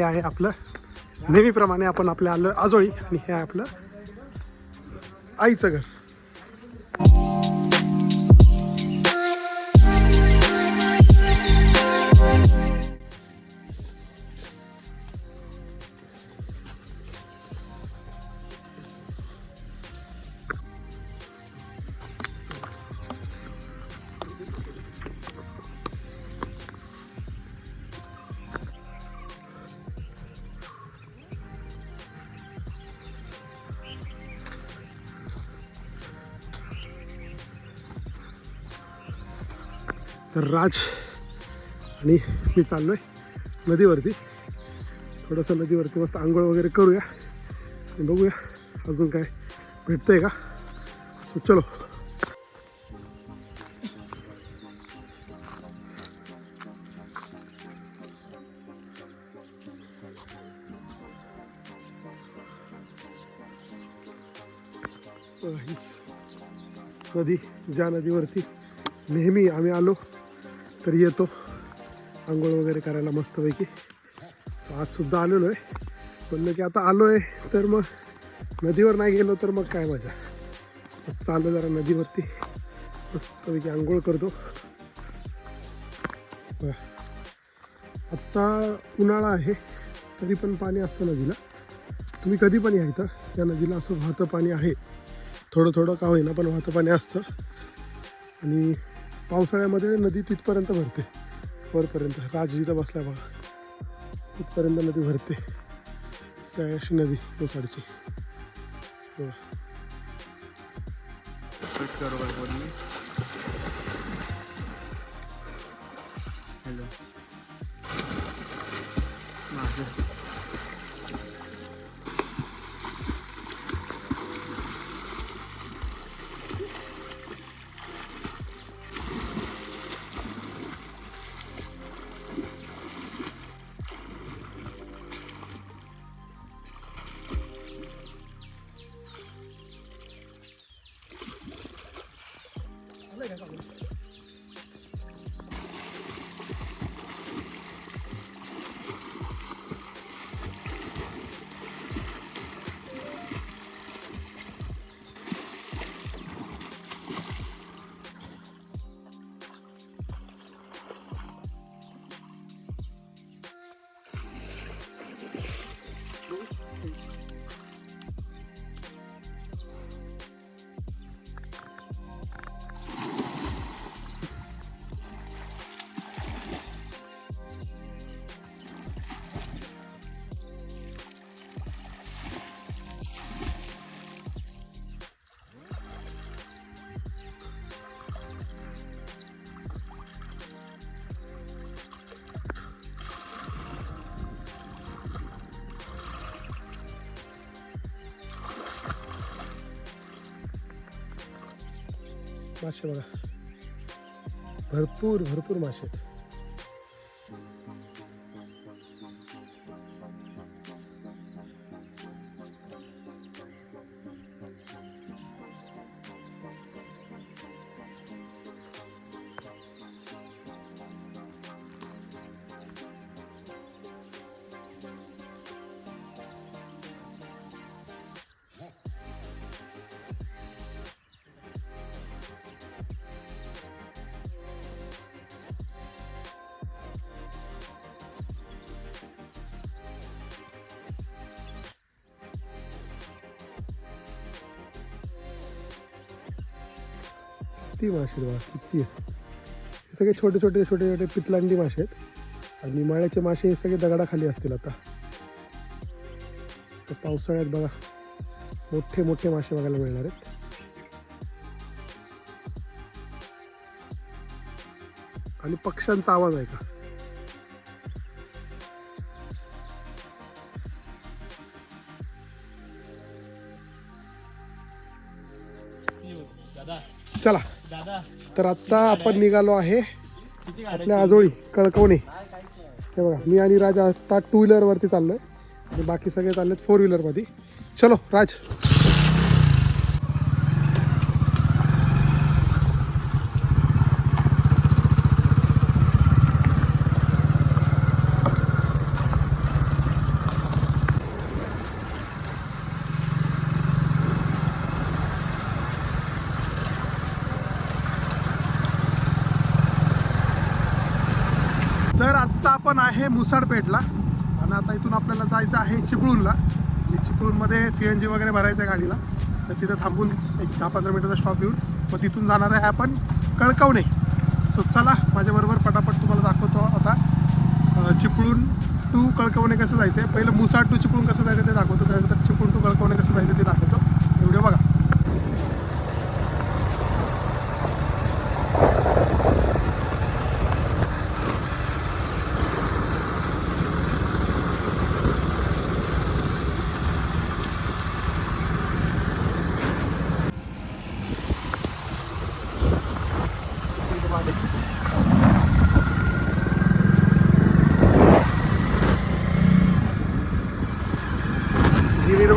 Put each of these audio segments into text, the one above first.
हे आहे आपलं नेहमीप्रमाणे आपण आपल्या आलं आजोळी आणि हे आहे आपलं आईचं घर. तर राज आणि मी चाललो आहे नदीवरती. थोडंसं नदीवरती मस्त आंघोळ वगैरे करूया आणि बघूया अजून काय भेटतंय का. चलो. नदी ज्या नदीवरती नेहमी आम्ही आलो तर येतो. आंघोळ वगैरे करायला मस्तपैकी. सो आजसुद्धा आलेलो आहे. म्हणलं की आता आलो आहे तर मग नदीवर नाही गेलो तर मग काय मजा. चाललो जरा नदीवरती. मस्तपैकी आंघोळ करतो. आत्ता उन्हाळा आहे तरी पण पाणी असतं नदीला. तुम्ही कधी पण या इथं. या नदीला असं वाहतं पाणी आहे. थोडं थोडं का होईना पण वाहतं पाणी असतं. आणि पावसाळ्यामध्ये नदी तिथपर्यंत भरते. वरपर्यंत. राजजीला जिथं बसला बघा. तिथपर्यंत नदी भरते. काय अशी नदी कोसाडची बघा. मासे बघा. भरपूर भरपूर मासे आहेत. किती मासे आहेत बघा किती हे सगळे छोटे छोटे छोटे छोटे पितलांडी मासे आहेत. आणि माळ्याचे मासे हे सगळे दगडाखाली असतील आता. तर पावसाळ्यात बघा मोठे मोठे मासे बघायला मिळणार आहेत. आणि पक्ष्यांचा आवाज आहे का? चला. तर आत्ता आपण निघालो आहे आपल्या आजोळी कळकवणे. हे बघा मी आणि राज आता टू व्हीलरवरती चाललोय. आणि बाकी सगळे चाललेत फोर व्हीलरमध्ये चलो राज. पण आहे मुसाडपेठला आणि आता इथून आपल्याला जायचं आहे चिपळूणला. चिपळूणमध्ये सी एन जी वगैरे भरायचं आहे गाडीला. तर तिथं थांबून एक दहा पंधरा मिनटाचा स्टॉप येऊन मग तिथून जाणार आहे आपण कळकवणे. सो चला माझ्याबरोबर पटापट तुम्हाला दाखवतो आता. चिपळूण टू कळकवणे कसं जायचं आहे पहिलं मुसाड टू चिपळूण कसं जायचं ते दाखवतो. त्यानंतर चिपळूण टू कळकवणे कसं जायचं ते दाखवतो. व्हिडिओ बघा.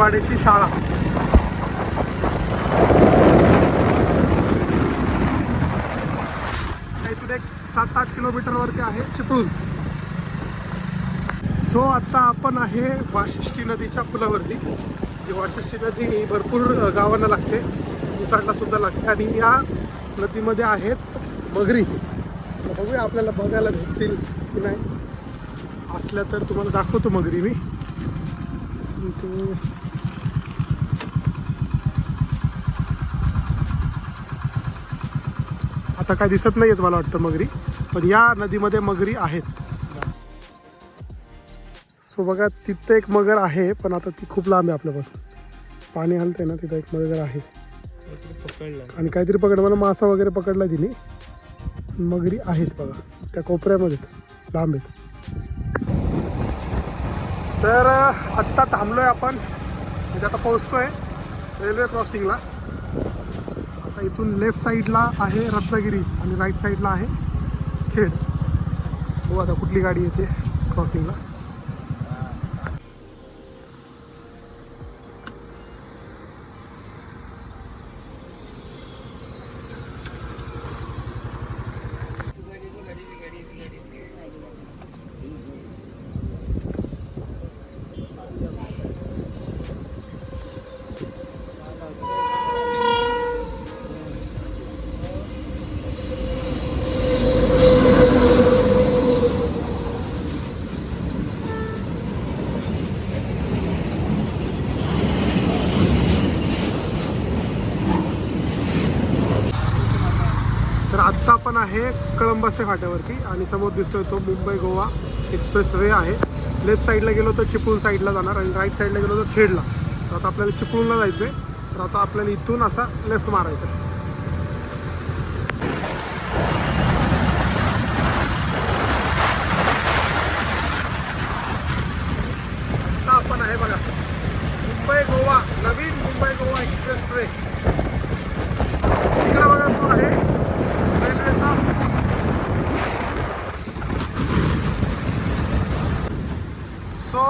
गिरीरवाड्याची शाळा. इथून एक सात आठ किलोमीटरवरती आहे चिपळूण. सो आता आपण आहे वाशिष्ठी नदीच्या पुलावरती. जी वाशिष्ठी नदी ही भरपूर गावांना लागते. उसाडला सुद्धा लागते. आणि या नदीमध्ये आहेत मगरी. बघूया आपल्याला बघायला भेटतील की नाही. असल्या तर तुम्हाला दाखवतो मगरी मी. आता काय दिसत नाहीयेत मला वाटतं मगरी पण या नदीमध्ये मगरी आहेत. सो बघा तिथं एक मगर आहे पण आता ती खूप लांब आहे आपल्यापासून. पाणी हलतंय ना तिथं एक मगर आहे. आणि काहीतरी पकड मला मासा वगैरे पकडला तिने. मगरी आहेत बघा त्या कोपऱ्यामध्ये लांब आहेत. तर आत्ता थांबलोय आपण. म्हणजे आता पोहोचतोय रेल्वे क्रॉसिंगला. इथून लेफ्ट साईडला आहे रत्नागिरी आणि राईट साईडला आहे खेड. हो आता कुठली गाडी येते क्रॉसिंगला तर आत्ता आपण आहे फाट्यावरती आणि समोर दिसतोय तो मुंबई गोवा एक्सप्रेस वे आहे. लेफ्ट साईडला गेलो तर चिपळूण साईडला जाणार आणि राईट साईडला गेलो तर खेडला. तर आता आपल्याला चिपळूणला जायचं आहे तर आता आपल्याला इथून असा लेफ्ट मारायचा आहे आता आपण आहे बघा मुंबई गोवा नवीन मुंबई गोवा एक्सप्रेस वे तिकडे बघा तो आहे रेल्वेचा सो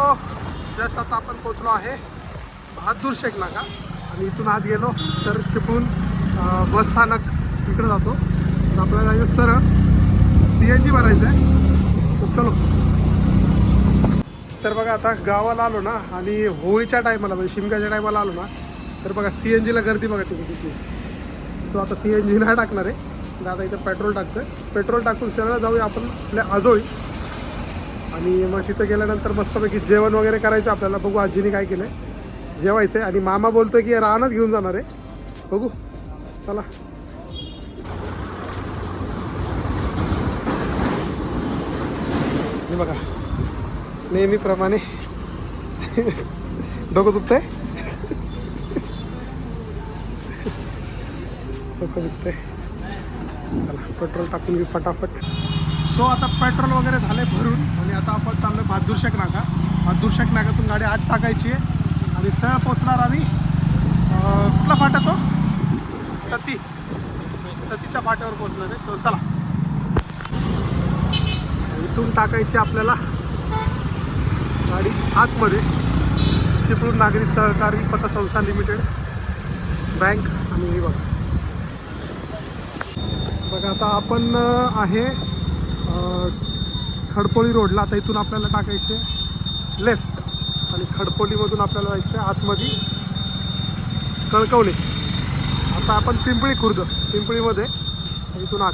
जस्ट आता आपण पोचलो आहे बहादूर शेख नाका. आणि इथून आत गेलो तर चिपळूण अं, बस स्थानक इकडे जातो. तर आपल्याला जायचं सरळ सी एन जी भरायचं आहे. चलो. तर बघा आता गावाला आलो ना आणि होळीच्या टायमाला म्हणजे शिमग्याच्या टायमाला आलो ना तर बघा सी एन जीला गर्दी बघा तुम्ही किती. तो आता सी एन जी नाही टाकणार आहे. तर आता इथं पेट्रोल टाकतं पेट्रोल टाकून सरळ जाऊया आपण आपल्या आजोळी. आणि मग तिथं गेल्यानंतर मस्तपैकी जेवण वगैरे करायचं आपल्याला. बघू आजीने काय केलंय. जेवायचं आहे आणि मामा बोलतोय की रानात घेऊन जाणार आहे. बघू. चला. हे बघा. नेहमीप्रमाणे. डोकं दुखतंय? डोकं दुखतंय. चला पेट्रोल टाकून घेऊ फटाफट. सो आता पेट्रोल वगैरे झाले भरून. आणि आता आपण चाललो बहादूर नाका. बहादूर नाकातून गाडी आत टाकायची आहे. आणि सरळ पोचणार आम्ही कुठला फाटा तो? सती. सतीच्या फाट्यावर पोचणार आहे. चल चला. इथून टाकायची आपल्याला गाडी आतमध्ये. चिपळूण नागरी सहकारी पतसंस्था लिमिटेड बँक आणि हे बघा. बघा आता आपण आहे खडपोळी रोडला आता इथून आपल्याला टाकायचे लेफ्ट आणि खडपोलीमधून आपल्याला जायचं आहे आतमध्ये कळकवली. आता आपण पिंपळी खुर्द पिंपळीमध्ये इथून आत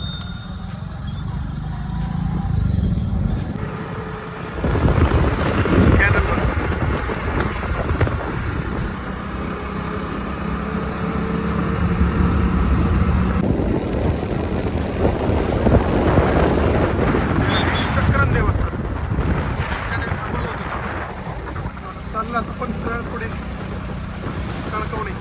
आपण सरळ पुढे कणकवली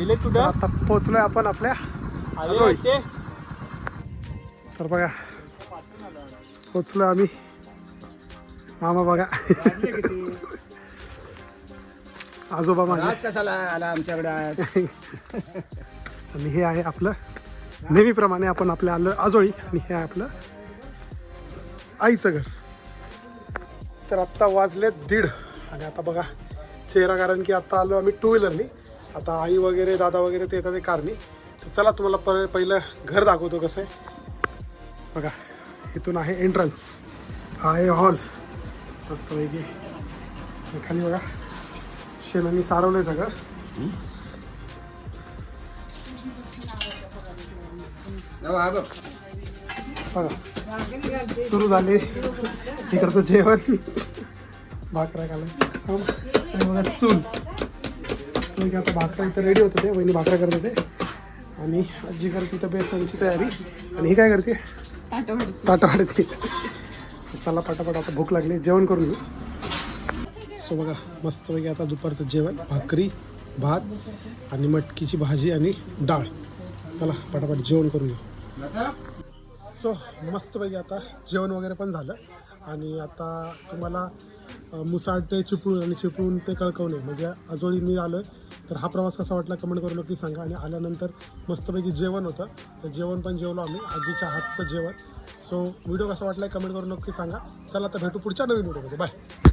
गेले कुठं? आता पोहोचलोय आपण आपल्या आजोळी. तर बघा पोचलो आम्ही. मामा बघा. आजोबा माझे कसाला आला आमच्याकडे? आणि हे आहे आपलं नेहमीप्रमाणे आपण आपल्या आलं आजोळी आणि हे आहे आपलं आईचं घर. तर आत्ता वाजले दीड. आणि आता बघा चेहरा कारण की आता आलो आम्ही टू व्हीलरनी आता आई वगैरे दादा वगैरे ते येतात ते कारनी तर चला तुम्हाला पर पहिलं घर दाखवतो कसं आहे. बघा इथून आहे एंट्रन्स हा आहे हॉल मस्तपैकी खाली बघा. शेणांनी सारवलंय सगळं. नवा हा बघ. बघा. सुरू झाले. इकडचं जेवण. भाकरा बघा चूल. तो की आता भाकरा इथं रेडी होतं ते वहिनी भाकरा करत होते. आणि आजी करते इथं बेसनची तयारी. आणि ही काय करते? ताट वाढते चला पटापट आता भूक लागली जेवण करून घेऊ. सो बघा मस्तपैकी आता दुपारचं जेवण भाकरी भात आणि मटकीची भाजी आणि डाळ. चला पटापट जेवण करून घेऊ. सो मस्तपैकी आता जेवण वगैरे पण झालं. आणि आता तुम्हाला अ, मुसाळ ते चिपळूण आणि चिपळूण ते कळकवणे म्हणजे आजोळी मी आलो तर हा प्रवास कसा वाटला कमेंट करून नक्की सांगा. आणि आल्यानंतर मस्तपैकी जेवण होतं. तर जेवण पण जेवलो आम्ही आजीच्या हातचं जेवण. सो व्हिडिओ कसा वाटला कमेंट करून नक्की सांगा. चला आता भेटू पुढच्या नवीन व्हिडिओमध्ये बाय